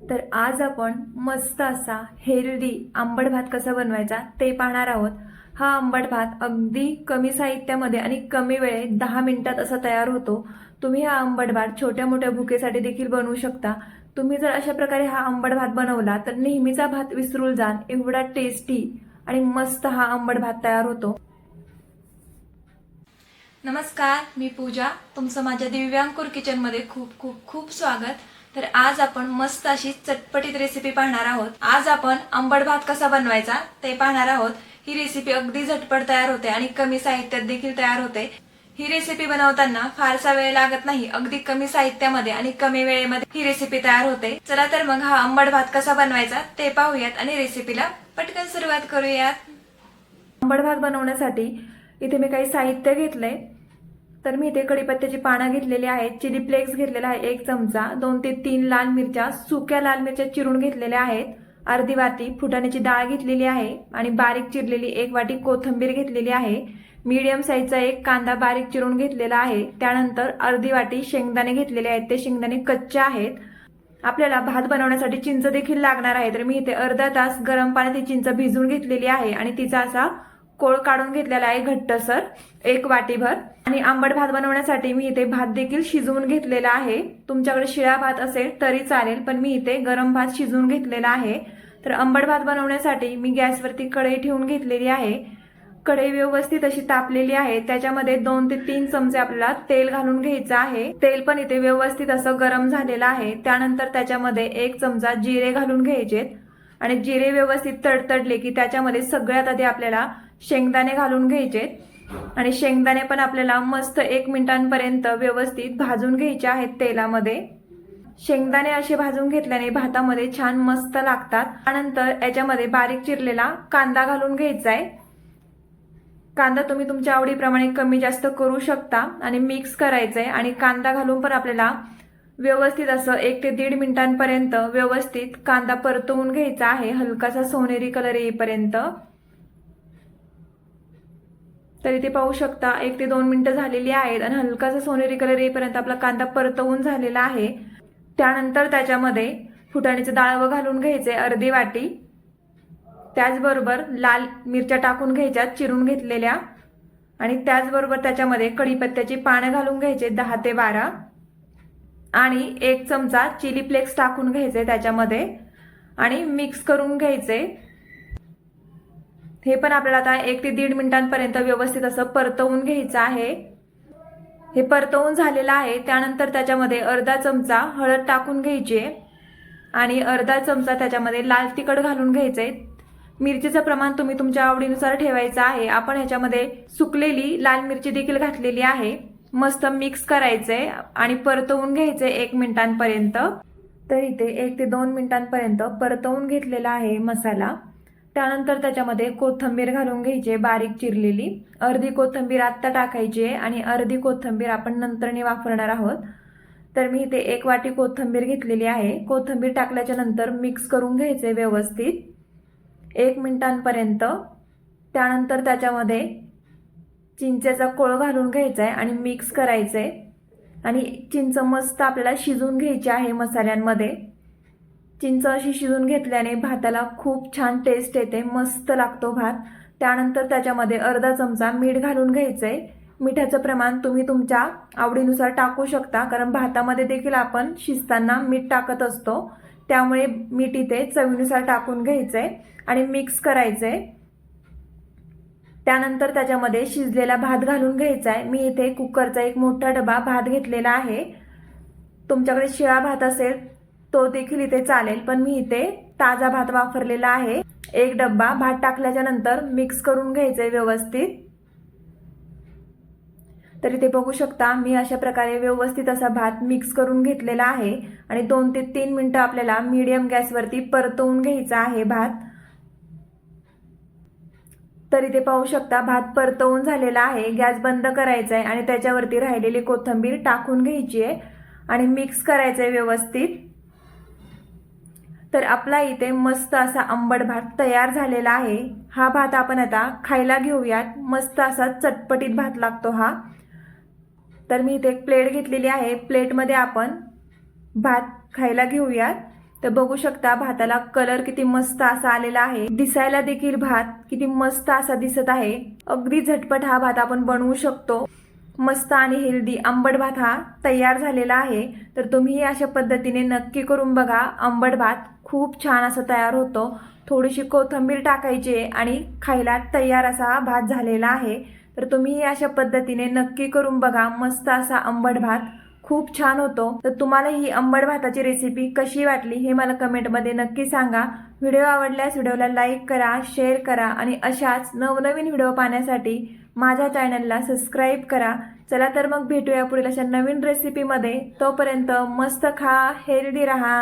तर आज आपण मस्त असा हेल्दी आंबट भात कसा बनवायचा ते पाहणार आहोत. हा आंबट भात अगदी कमी साहित्यामध्ये आणि कमी वेळेत दहा मिनिटात असा तयार होतो. तुम्ही हा आंबट भात छोट्या मोठ्या भुकेसाठी देखील बनवू शकता. तुम्ही जर अशा प्रकारे हा आंबट भात बनवला तर नेहमीचा भात विसरून जाल एवढा टेस्टी आणि मस्त हा आंबट भात तयार होतो. नमस्कार मी पूजा. तुमचं माझ्या दिव्यांकुर किचनमध्ये खूप खूप खूप स्वागत. तर आज आपण मस्त अशी चटपटीत रेसिपी पाहणार आहोत. आज आपण आंबट भात कसा बनवायचा ते पाहणार आहोत. ही रेसिपी अगदी झटपट तयार होते आणि कमी साहित्यात देखील तयार होते. ही रेसिपी बनवताना फारसा वेळ लागत नाही. अगदी कमी साहित्यामध्ये आणि कमी वेळेमध्ये ही रेसिपी तयार होते. चला तर मग हा आंबट भात कसा बनवायचा ते पाहूयात आणि रेसिपीला पटकन सुरुवात करूयात. आंबट भात बनवण्यासाठी इथे मी काही साहित्य घेतलंय. तर मी इथे कढीपत्त्याची पानं घेतलेली आहेत चिली फ्लेक्स घेतलेला आहे एक चमचा दोन ते तीन लाल मिरच्या सुक्या लाल मिरच्या चिरून घेतलेल्या आहेत अर्धी वाटी फुटाण्याची डाळ घेतलेली आहे आणि बारीक चिरलेली एक वाटी कोथिंबीर घेतलेली आहे. मीडियम साईजचा एक कांदा बारीक चिरून घेतलेला आहे त्यानंतर अर्धी वाटी शेंगदाणे घेतलेले आहेत ते शेंगदाणे कच्चे आहेत. आपल्याला भात बनवण्यासाठी चिंच देखील लागणार आहे तर मी इथे अर्धा तास गरम पाण्यात ही चिंच भिजून घेतलेली आहे आणि तिचा असा कोळ काढून घेतलेला आहे घट्टसर एक वाटीभर. आणि आंबट भात बनवण्यासाठी मी इथे भात देखील शिजवून घेतलेला आहे. तुमच्याकडे शिळा भात असेल तरी चालेल पण मी इथे गरम भात शिजवून घेतलेला आहे. तर आंबट भात बनवण्यासाठी मी गॅसवरती कढई ठेवून घेतलेली आहे. कढई व्यवस्थित अशी तापलेली आहे. त्याच्यामध्ये दोन ते तीन चमचे आपल्याला तेल घालून घ्यायचं आहे. तेल पण इथे व्यवस्थित असं गरम झालेलं आहे. त्यानंतर त्याच्यामध्ये एक चमचा जिरे घालून घ्यायचेत. आणि जिरे व्यवस्थित तडतडले की त्याच्यामध्ये सगळ्यात आधी आपल्याला शेंगदाणे घालून घ्यायचे. आणि शेंगदाणे पण आपल्याला मस्त एक मिनिटांपर्यंत व्यवस्थित भाजून घ्यायचे आहेत तेलामध्ये. शेंगदाणे असे भाजून घेतल्याने भातामध्ये छान मस्त लागतात. त्यानंतर याच्यामध्ये बारीक चिरलेला कांदा घालून घ्यायचा आहे. कांदा तुम्ही तुमच्या आवडीप्रमाणे कमी जास्त करू शकता आणि मिक्स करायचंय. आणि कांदा घालून पण आपल्याला व्यवस्थित असं एक ते दीड मिनिटांपर्यंत व्यवस्थित कांदा परतवून घ्यायचा आहे. हलकासा सोनेरी कलर येईपर्यंत. तरी ते पाहू शकता एक ते दोन मिनिटं झालेली आहेत आणि हलकासा सोनेरी कलर येईपर्यंत आपला कांदा परतवून झालेला आहे. त्यानंतर त्याच्यामध्ये फुटाण्याचे डाळवं घालून घ्यायचे अर्धी वाटी. त्याचबरोबर लाल मिरच्या टाकून घ्यायच्या चिरून घेतलेल्या. आणि त्याचबरोबर त्याच्यामध्ये कढीपत्त्याची पानं घालून घ्यायचे दहा ते बारा. आणि एक चमचा चिली फ्लेक्स टाकून घ्यायचे त्याच्यामध्ये आणि मिक्स करून घ्यायचे. हे पण आपल्याला आता एक ते दीड मिनिटांपर्यंत व्यवस्थित असं परतवून घ्यायचं आहे. हे परतवून झालेलं आहे. त्यानंतर त्याच्यामध्ये अर्धा चमचा हळद टाकून घ्यायची आहे आणि अर्धा चमचा त्याच्यामध्ये लाल तिखट घालून घ्यायचे. मिरचीचं प्रमाण तुम्ही तुमच्या आवडीनुसार ठेवायचं आहे. आपण ह्याच्यामध्ये सुकलेली लाल मिरची देखील घातलेली आहे. मस्त मिक्स करायचंय आणि परतवून घ्यायचंय एक मिनिटांपर्यंत. तर इथे एक ते दोन मिनिटांपर्यंत परतवून घेतलेला आहे मसाला. त्यानंतर त्याच्यामध्ये कोथंबीर घालून घ्यायची आहे बारीक चिरलेली. अर्धी कोथंबीर आत्ता टाकायची आहे आणि अर्धी कोथंबीर आपण नंतरने वापरणार आहोत. तर मी इथे एक वाटी कोथंबीर घेतलेली आहे. कोथंबीर टाकल्याच्या नंतर मिक्स करून घ्यायचे व्यवस्थित. एक मिनिटांपर्यंत. त्यानंतर त्याच्यामध्ये चिंचेचा कोळ घालून घ्यायचा आहे आणि मिक्स करायचं आहे आणि चिंच मस्त आपल्याला शिजून घ्यायची आहे मसाल्यांमध्ये. चिंच अशी शिजून घेतल्याने भाताला खूप छान टेस्ट येते मस्त लागतो भात. त्यानंतर त्याच्यामध्ये अर्धा चमचा मीठ घालून घ्यायचं आहे मिठाचं प्रमाण तुम्ही तुमच्या आवडीनुसार टाकू शकता कारण भातामध्ये देखील आपण शिजताना मीठ टाकत असतो. त्यामुळे मीठ इथे चवीनुसार टाकून घ्यायचं आहे आणि मिक्स करायचं आहे त्यानंतर त्याच्यामध्ये शिजलेला भात घालून घ्यायचा आहे. मी इथे कुकरचा एक मोठा डबा भात घेतलेला आहे. तुमच्याकडे शिळा भात असेल तो देखील इथे चालेल पण मी इथे ताजा भात वापरलेला आहे. एक डब्बा भात टाकल्याच्या नंतर मिक्स करून घ्यायचंय व्यवस्थित. तर इथे बघू शकता मी अशा प्रकारे व्यवस्थित असा भात मिक्स करून घेतलेला आहे. आणि दोन ते तीन मिनटं आपल्याला मीडियम गॅसवरती परतवून घ्यायचा आहे भात. तर इथे पाहू शकता भात परतवून झालेला आहे गॅस बंद करायचा आहे आणि त्याच्यावरती राहिलेली कोथिंबीर टाकून घ्यायची आहे आणि मिक्स करायचं आहे व्यवस्थित. तर आपला इथे मस्त असा आंबट भात तयार झालेला आहे. हा भात आपण आता खायला घेऊयात. मस्त असा चटपटीत भात लागतो हा. तर मी इथे एक प्लेट घेतलेली आहे. प्लेटमध्ये आपण भात खायला घेऊयात. तर बघू शकता भाताला कलर किती मस्त असा आलेला आहे. दिसायला देखील भात किती मस्त असा दिसत आहे. अगदी झटपट हा भात आपण बनवू शकतो. मस्त आणि हेल्दी आंबट भात हा तयार झालेला आहे. तर तुम्ही अशा पद्धतीने नक्की करून बघा. आंबट भात खूप छान असा तयार होतो. थोडीशी कोथिंबीर टाकायची आहे आणि खायला तयार असा हा भात झालेला आहे. तर तुम्ही अशा पद्धतीने नक्की करून बघा. मस्त असा आंबट भात खूप छान होतो. तर तुम्हाला ही आंबट भाताची रेसिपी कशी वाटली हे मला कमेंटमध्ये नक्की सांगा. व्हिडिओ आवडल्यास व्हिडिओला लाईक करा शेअर करा आणि अशाच नवनवीन व्हिडिओ पाहण्यासाठी माझ्या चॅनलला सबस्क्राईब करा. चला तर मग भेटूया पुढील अशा नवीन रेसिपीमध्ये तोपर्यंत मस्त खा हेल्दी राहा.